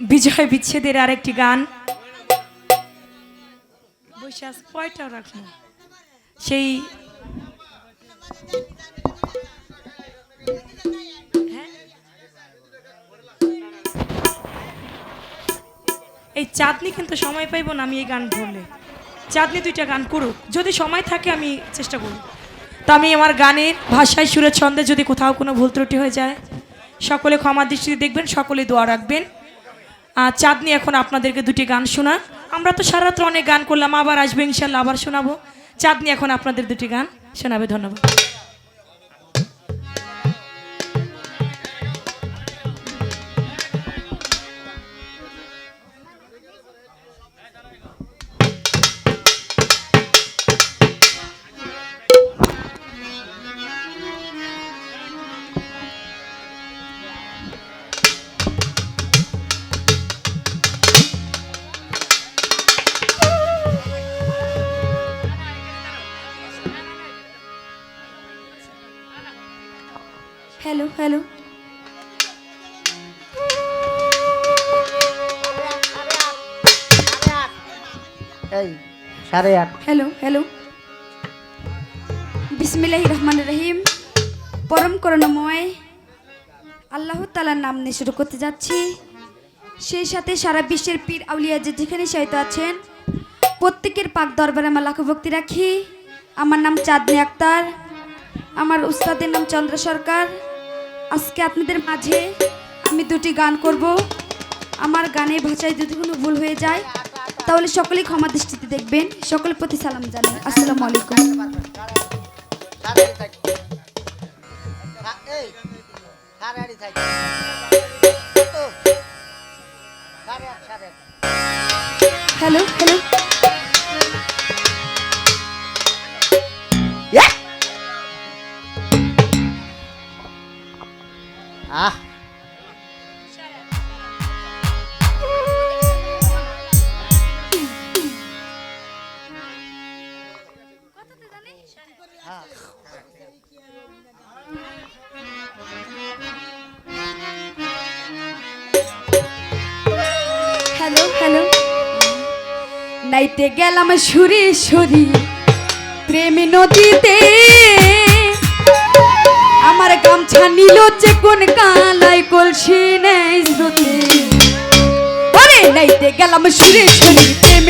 বিজয় বিচ্ছেদের আরেকটি গান। কয়টা রাখব? সেই হ্যাঁ? এই চাঁদনি কিন্তু সময় পাইব না আমি এই গান ধরলে চাঁদনি দুইটা গান করুক। যদি সময় থাকে আমি চেষ্টা করব। তো আমি আমার গানের ভাষায় সুরের ছন্দে যদি কোথাও কোনো ভুল ত্রুটি হয়ে যায়, সকলে ক্ষমা দৃষ্টিতে দেখবেন, সকলে দোয়া রাখবেন। আর চাঁদনি এখন আপনাদেরকে দুটি গান শোনা। আমরা তো সারা অনেক গান করলাম, আবার আসবে, ইনশাল্লাহ আবার শোনাবো। চাঁদনি এখন আপনাদের দুটি গান শোনাবে, ধন্যবাদ। Hello hello. এই সাড়ে আট। Hello hello. বিসমিল্লাহ রহমান রহিম। পরম করুণাময়। আল্লাহ তালার নাম নিয়ে শুরু করতে যাচ্ছি। সেই সাথে সারা বিশ্বের পীর আউলিয়া যে যেখানে সাহিত্য আছেন প্রত্যেকের পাক দরবারে আমার লাখো ভক্তি রাখি। আমার নাম চাঁদনি আক্তার। আমার উস্তাদের নাম চন্দ্র সরকার। আজকে আপনাদের মাঝে আমি দুটি গান করব। আমার গানের ভাষায় যদি কোনো ভুল হয়ে যায়, তাহলে সকলেই ক্ষমা দৃষ্টিতে দেখবেন। সকলের প্রতি সালাম জানাই। আসসালামু আলাইকুম। হ্যালো আট আহ। নাইতে গেলাম সুরে সরি প্রেম নদীতে গামছা নিল যে কোন কালাই কলসি নেই শ্রুতি ওরে নাইতে গেলাম সুরে শুনি প্রেম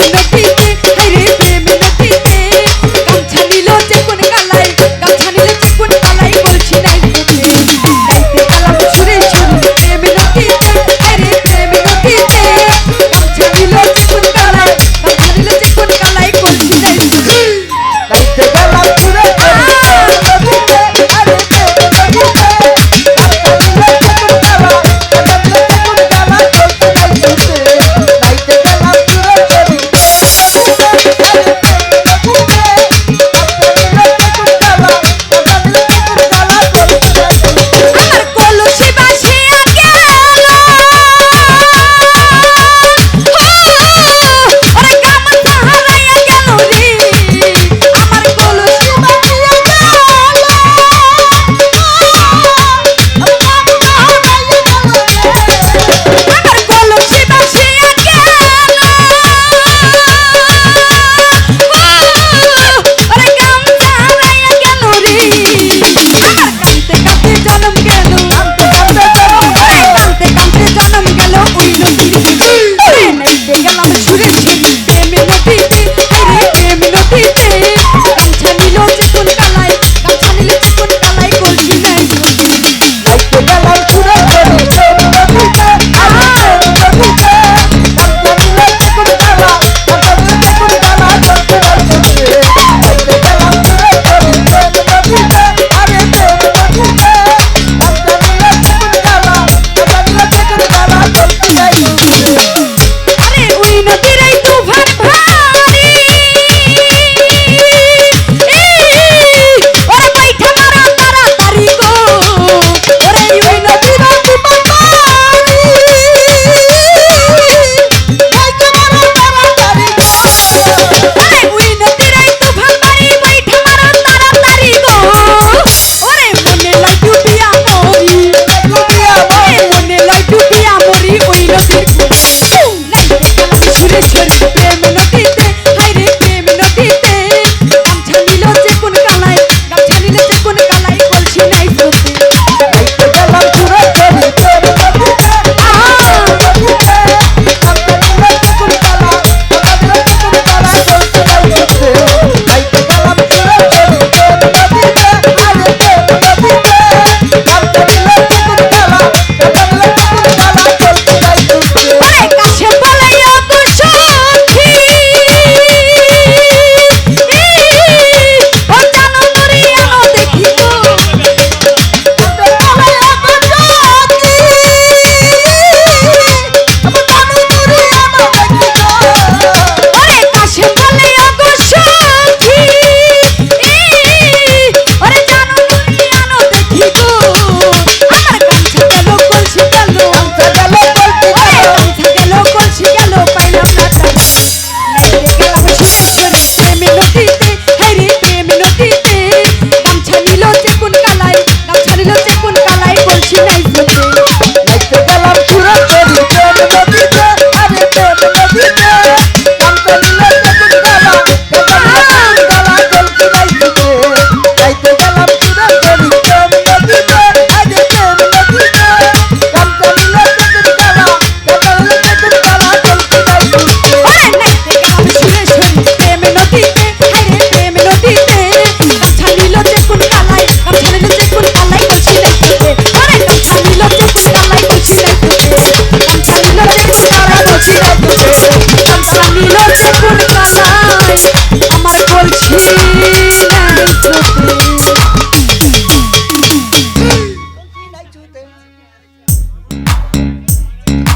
আমার বলছি